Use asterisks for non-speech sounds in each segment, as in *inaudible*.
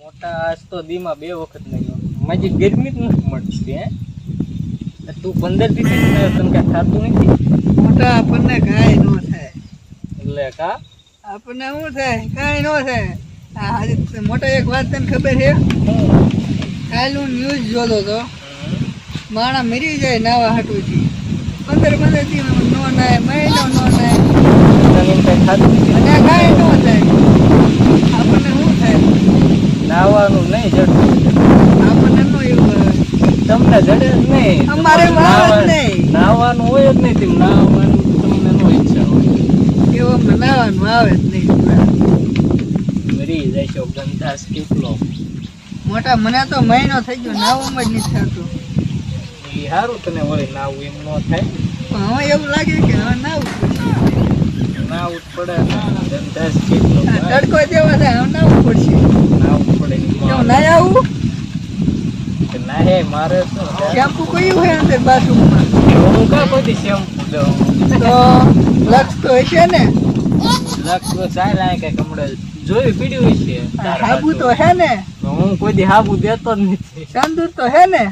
મોટા આજ તો દીમાં બે વખત નહીં મારી ગરમી જ નથી મળતી હે? તું પંદર દિવસ તને કાંઈ થતું નથી? મોટા આપણને કાંઈ ન થાય. એટલે કા? આપણને શું થાય? કાંઈ ન થાય. આજે મોટા એક વાત તને ખબર છે? હું? કાલ હું ન્યૂઝ જોતો હતો. માણા મરી જાય નાવા હાટુથી. પંદર પંદર દિવસ નો નાય મહિનો નો નાય કઈ ન થાય. નાવાનું નહીં જડતું. નો તમને જડે જ નહીં. અમારે. નાવાનું હોય જ નહીં તેમ નાવાનું તમને નો ઈચ્છા હોય. એવું નાવાનું આવે જ નહીં. મરી જાય છે ગંદાસ કેટલો. મોટા મને તો મહિનો થઈ ગયો નાવું જ નથી થતું. એ સારું તને વળી નાવું એમ ન થાય. પણ હવે એવું લાગે કે હવે નાવું નાવું જ પડે ધંધા કેટલો તડકો જેવા થાય હવે નાવું પડશે. નાવું પડે એવું નાય આવું ના હે મારે શેમ્પુ કયું હોય અંદર બાથરૂમમાં? હું કા બધી શેમ્પુ દઉં? તો લક્ષ તો હશે ને? લક્ષ તો ચાલ આ કઈ કમળે પીડ્યું છે આ હાબુ તો હે ને? હું કોઈ દી હાબુ દેતો જ નથી. સંદૂર તો હે ને?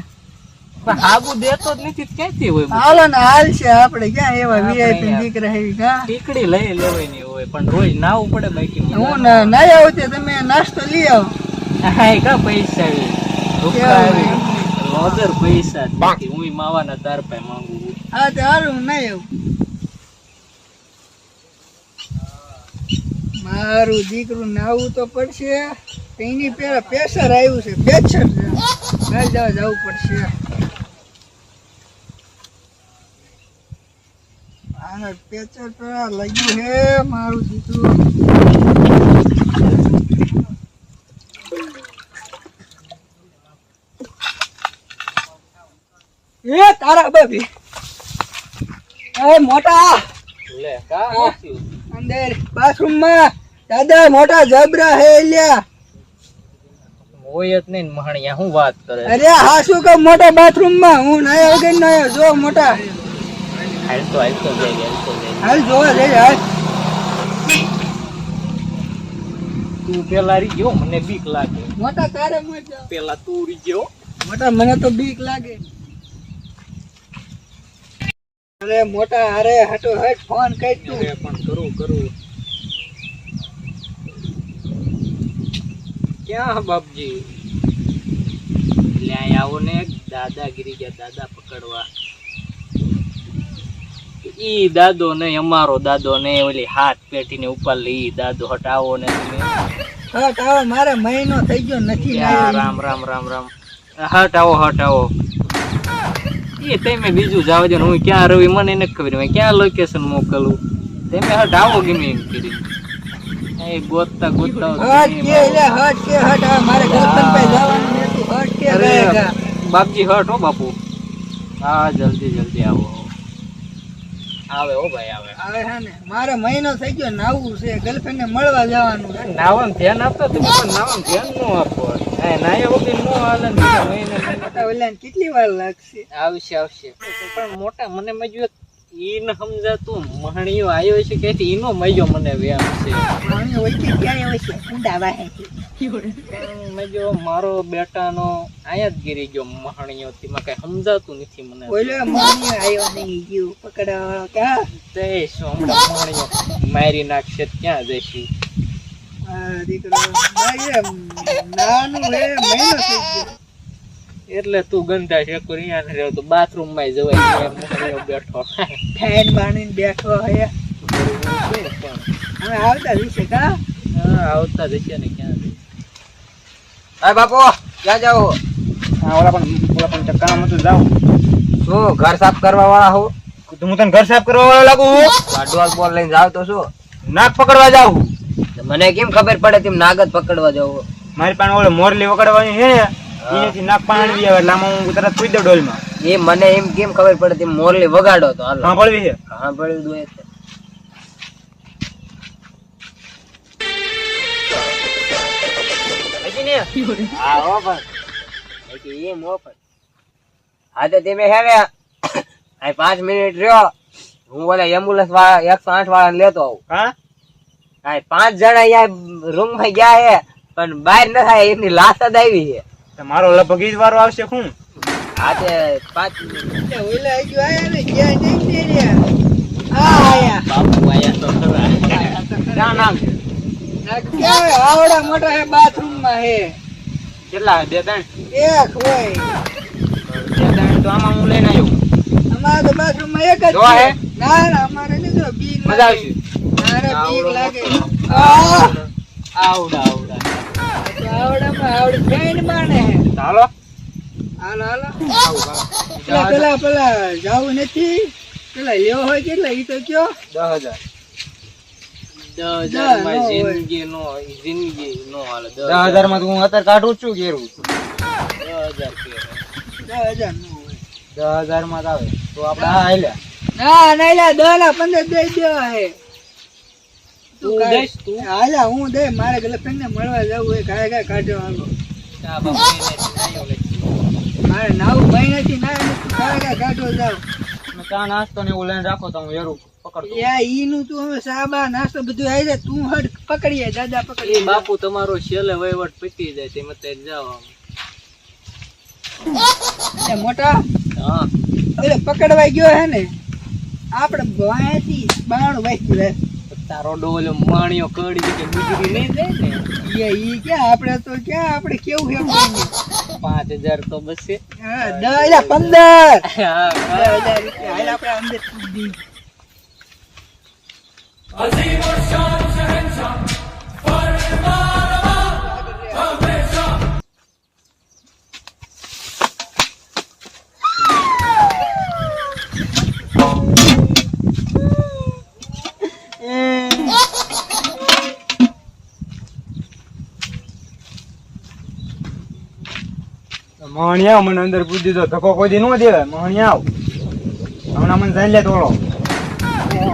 પણ હાબુ દેતો જ નથી ક્યાંથી હોય? હાલો ને હાલ છે આપણે ક્યાં એવા વીઆઈપી દીકરા કા ટીકડી લઈ લેવાની હોય પણ રોજ નાવું પડે બાકી હું ના આવું તે તમે નાસ્તો લઈ આવો. હાય કા પૈસા આવી? વગર પૈસા બાકી હું માવાના તાર પાસે માંગુ હા તે હારું ના આવું. મારું દીકરું નાવું તો પડશે એની પેલા પ્રેશર આવ્યું છે પ્રેશર છે. કાલ જવા જવું પડશે. લાગ્યું હે મારું દીકરું એ તારા બાબી એ મોટા. લે કા માં અંદર બાથરૂમમાં. દાદા મોટા જબરા હે લ્યા. હોય જ નહીં ને હું વાત કરે? અરે હા શું કે મોટા બાથરૂમમાં? હું નાયા વગર નાયો જો મોટા. હાલતો હાલતો જાય જાય હાલ જોવા જઈ હાલ તું પેલા રી ગયો મને બીક લાગે. મોટા તારે પેલા તું રી ગયો. મોટા મને તો બીક લાગે. અરે મોટા અરે હટો હટ ફોન કઈ તું. પણ કરું કરું. ક્યાં બાપજી? લે અહીં આવો ને દાદાગીરી ગયા દાદા પકડવા. ઈ દાદો ને અમારો દાદો ને ઓલી હાથ પેટી ને ઉપર લઈ દાદો હટાવો ને હટ આવો મારે મહિનો થઈ ગયો નથી રામ રામ રામ રામ. રામ હટાવો હટાવો એ તમે બીજું જાવ દે હું ક્યાં રવિ મને નથી ખબર મેં ક્યાં લોકેશન મોકલું? તમે હટાવો ગમે એમ કરી? એ ગોતતા ગોતતા હટ કે લે હટ કે હટ મારે ગોતન પાસે જવાનું હટ કે બાપજી હટ હો બાપુ. હા જલ્દી જલ્દી આવો. આવે હો ભાઈ આવે. હવે હા ને. મારે મહિનો થઈ ગયો નાવું છે. ગર્લફ્રેન્ડ ને મળવા જવાનું છે. નાવાનું ધ્યાન આપતો તમે પણ નાવાનું ધ્યાન ન આપો. એ નાયા વગર નો હાલે ને મહિને મોટા કેટલી વાર લાગશે? આવશે આવશે. પણ મોટા મને મજ્યો ઈ ન સમજાતું. મહણીયો આવ્યો છે કે ઈનો મજ્યો મને વ્યામ છે. પાણી હોય કે ક્યાં હોય છે? ઊંડા વાહે છે. મારો બેટાનો આયા જ ગીરી ગયો મહણીયો તેમાં કઈ સમજાતું નથી મને. આવ્યો નહીં ગયું જઈશું હમણાં મારી નાખશે ક્યાં જઈશું? એટલે તું ગંધા છે અહીંયા રહ્યો તો બાથરૂમમાં જવાય બેઠો. ફેન બાણીને બેઠો હે. આવતા જશે કા? આવતા જશે ને ક્યાં હા બાપુ ક્યાં જાવ હા ઓલા પણ ઓલા પણ ચક્કામાં હતું જાવ શું ઘર સાફ કરવા વાળા હું હું તને ઘર સાફ કરવા વાળો લાગુ હું? બોલ લઈને જાવ તો શું? નાક પકડવા જાવ મને કેમ ખબર પડે તેમ નાગ જ પકડવા જવું? મારી પાસે ઓલે મોરલી વગાડવાની છે ને એનેથી નાક પાણી આવે એટલે આમાં હું તરત કૂદી દઉં ડોલમાં. એ મને એમ કેમ ખબર પડે તેમ મોરલી વગાડો તો હા પડવી છે? હા હા? હો પણ. એમ હો પણ. હા તો તમે હે આ પાંચ મિનિટ રહ્યો. હું ઓલા એમ્બ્યુલન્સ વાળા એકસો આઠ વાળાને લેતો આવું. હા? આ પાંચ જણા અહીંયા રૂમમાં ગયા હે પણ બહાર ન થાય એની લાશ જ આવી છે તો મારો લગભગ ઈ જ વારો આવશે શું આજે તે પાંચ એ ઓલા આયા ને ગયા નહીં ને આ આયા. બાપુ આયા તો ખરા. ક્યાં ના ક્યાં હોય? આવડા મોટા હે બાથરૂમમાં હે. કેટલા બે ત્રણ? એક હોય. બે ત્રણ તો આમાં હું લઈને આવ્યો અમારે તો બાથરૂમમાં એક જ છે. ના ના અમારે નહીં જો બીક મજા લાગે. આવશે. ના બીક લાગે. આવડા. આવડા આવડા. માં આવડામાં આવડી જૈન માણે હે. હાલો. હાલો પેલા પેલા પેલા જાવું નથી. પેલા લેવો હોય કેટલા ઈ તો કયો? દસ હજાર. દસ હજારમાં જિંદગી નો જિંદગી નો હાલે દસ દસ તો હું અત્યારે કાઢું છું ઘેરું દસ હજાર દસ હજાર દસ હજાર જ આવે. તો આપડે આ હાલ્યા. ના ના લા દસ ના પંદર દઈ દેવા હે તું દઈશ તું? હાલા હું દે મારે ગર્લફ્રેન્ડ ને મળવા જવું એ કાય કાય કાઢો હાલો. મારે નાવું ભાઈ નથી ના કાય કાંઈ કાઢો જાવ. ચા નાસ્તો ને એવું લઈને રાખો તો હું વેરું પકડતો. યા ઈ નું તું હવે સાબા નાસ્તો બધું આવી જાય તું હટ પકડીએ દાદા એ બાપુ તમારો છેલ્લે વહીવટ પતી જાય તેમ અત્યારે જાઓ મોટા હા. એટલે પકડવાઈ ગયો હે ને આપણે વાંયથી બાણ વાંચી લે તારો ડોલ માણ્યો કડી કે ગુજરી નહીં જાય ને. એ ઈ ક્યાં આપણે તો ક્યાં આપણે કેવું હે કોઈને? પાંચ હજાર તો બસે. હા દસ પંદર. હા, દસ હા. હજાર રૂપિયા હાલ આપણે અંદર સુધી મહણિયા મને અંદર પૂછી દીધો. ધક્કો કોઈ દી ન દેવાય? મહણિયા હમણાં મને જઈ લે તોડો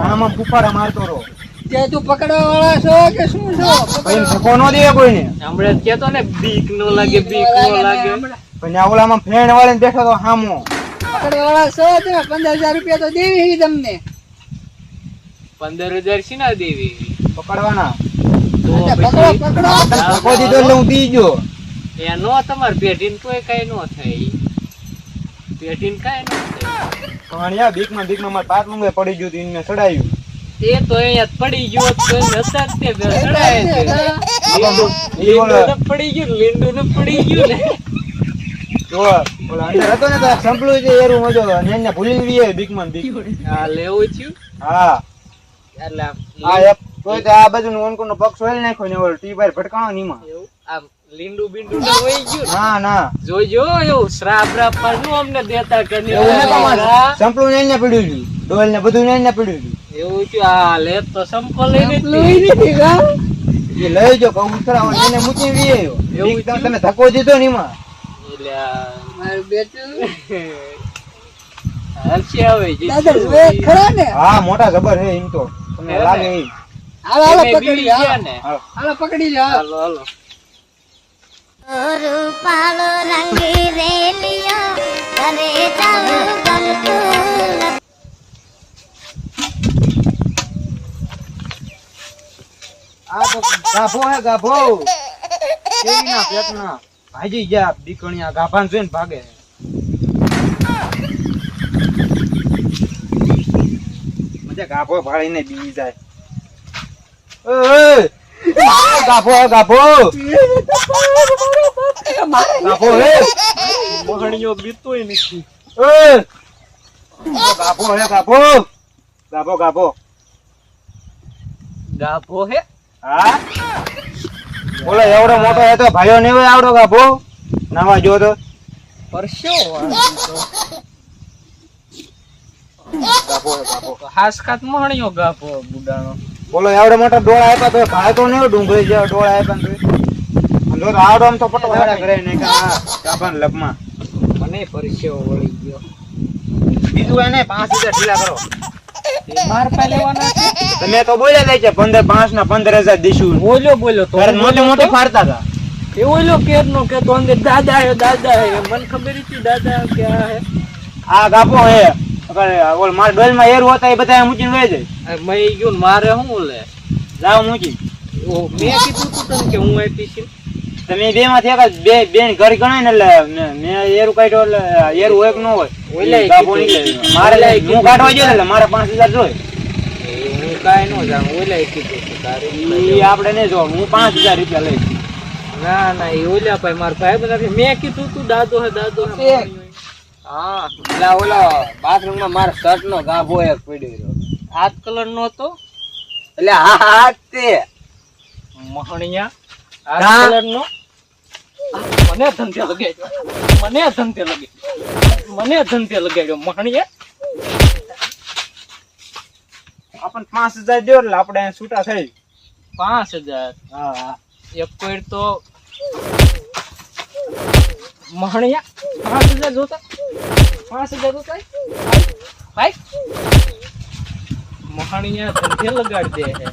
આમાં ફૂફાડા મારતો રહો. કે તું પકડવા વાળા છો કે શું છો? પછી ધક્કો ન દે કોઈને? હમણે જ કહેતો ને બીક નો લાગે બીક નો લાગે. પણ આ ઓલામાં ફેણ વાળે બેઠો તો હામો. પકડવા વાળા છો તમે? પંદર હજાર રૂપિયા તો દેવી છે તમને. પંદર હજાર શીના દેવી? પકડવાના. તો પકડો પકડો. ધક્કો દીધો એટલે હું બી ગયો. એ નો તમારે પેટીન કોઈ કઈ નો થાય પેટીન કઈ નો થાય. મહણિયા બીકમાં બીકમાં મારા પાક મંગે પડી ગયું હતું એને ચડાયું. એ તો અહીંયા પડી ગયો તો નસર તે ચડાય છે. તો પડી ગયું લીંડું તો પડી ગયું ને. જો ઓલા અંદર હતો ને તો આ સંપલું છે એરું મજો તો ને ભૂલી આવી બીકમાં બીક આ લેવું થયું? હા. એટલે આ એક આ બાજુ આ ઓનકો નો પક્ષ હોય નાખ્યો ને ઓલો ટી બાર ભટકાણો નીમાં આમ લીંડુ બિંડુ ના હોય ગયું. ને. ના. ના જોજો એવું શ્રાપ રાપ પરનું અમને દેતા કે નહીં. એવું સંપલું ને એને પડ્યું છે ડોલ ને બધું ને એને પડ્યું છે એવું કે આ લે તો સંપો લઈને લઈ નથી ગા એ લઈ જો કહું ખરા એને મૂકી વી એવું તમે- ધક્કો દીધો નીમાં એટલે મારું બેટું. *laughs* દાદા. ખરા ને? હા મોટા જબર હે એમ તો. તમને લાગે હાલો હાલો પકડી ને? લો હાલો. રૂપાળો રંગી રેલિયો ઘરે ચાલુ ગમતું ભાજી ગયા દીકણીયા ગાભાને જોઈને ભાગે. મજા ગાભો ભાળીને બી જાય. ઓય, ગાભો ગાભો. ગાભો હે. મોહણીઓ બીતોય નથી. ઓય, ગાભો હે ગાભો. ગાભો ગાભો. ગાભો હે? હા? બોલે એવડો મોટો હે તો ભાઈઓ ને હોય આવડો ગાભો? નાવા જો તો. પરસ્યો ગાભો ગાભો. હાસકાત મોહણીઓ ગાભો બુડાણો. બોલો આવડે મોટો ડોળા આપ્યા તો ભાઈ તો નહીં ડુંગળી જેવા ડોળા આપ્યા તો. આવડો આમ તો પટો હેડા કરે નહીં કે? આ ગાભાના લપમાં મને પરસ્યો વળી ગયો. બીજું એને પાંચ હજાર ઢીલા કરો. માર પા લેવાના તમે તો બોલ્યા છે પંદર પાંચ ના પંદર હજાર દીશું. બોલ્યો બોલ્યો તો મોટી મોટી ફાડતા હતા એ ઓલો કેર નો કે તો અંદર દાદા હે દાદા હે. મને ખબર હતી દાદા કે આ હે. આ હે. ઓલ માર ડોલમાં એરું હોતા એ બધા મૂકીને લઈ જાય. આ ગયું મારે શું લે લાવ મૂકી. મેં કીધું તું તને કે હું. તમે બે માંથી એક બે બેન ઘર ગણાય ને એટલે મેં એરું કાઢ્યો એટલે એરું હોય. કે ન હોય. મારે હું કાઢવા જોઈએ એટલે મારે પાંચ હજાર જોઈએ. હું કાંઈ ન જાણું ઓલાએ કીધું આપણે નહીં જોવાનું હું પાંચ હજાર રૂપિયા લઈશ. ના ના એ ઓલા ભાઈ મારા ભાઈ બધા મેં કીધું તું દાદો હે દાદો હે. હા. પેલા ઓલો બાથરૂમમાં મારા શર્ટ નો ગાભો એક પડ્યો હાથ કલર નો હતો? એટલે હા હા તે. મહણિયા હા. કલર નો? મને ધંધે લગાડ્યો. મને ધંધે લગાડ્યો. મને ધંધે લગાડ્યો મહણિયા. આપણને પાંચ હજાર દો એટલે આપણે છૂટા થઈ. પાંચ હજાર? હા હા. એક કોઈ તો મહણિયા પાંચ હજાર જોતા? પાંચ હજાર જોતા ભાઈ? મહણિયા ધંધે લગાડી દે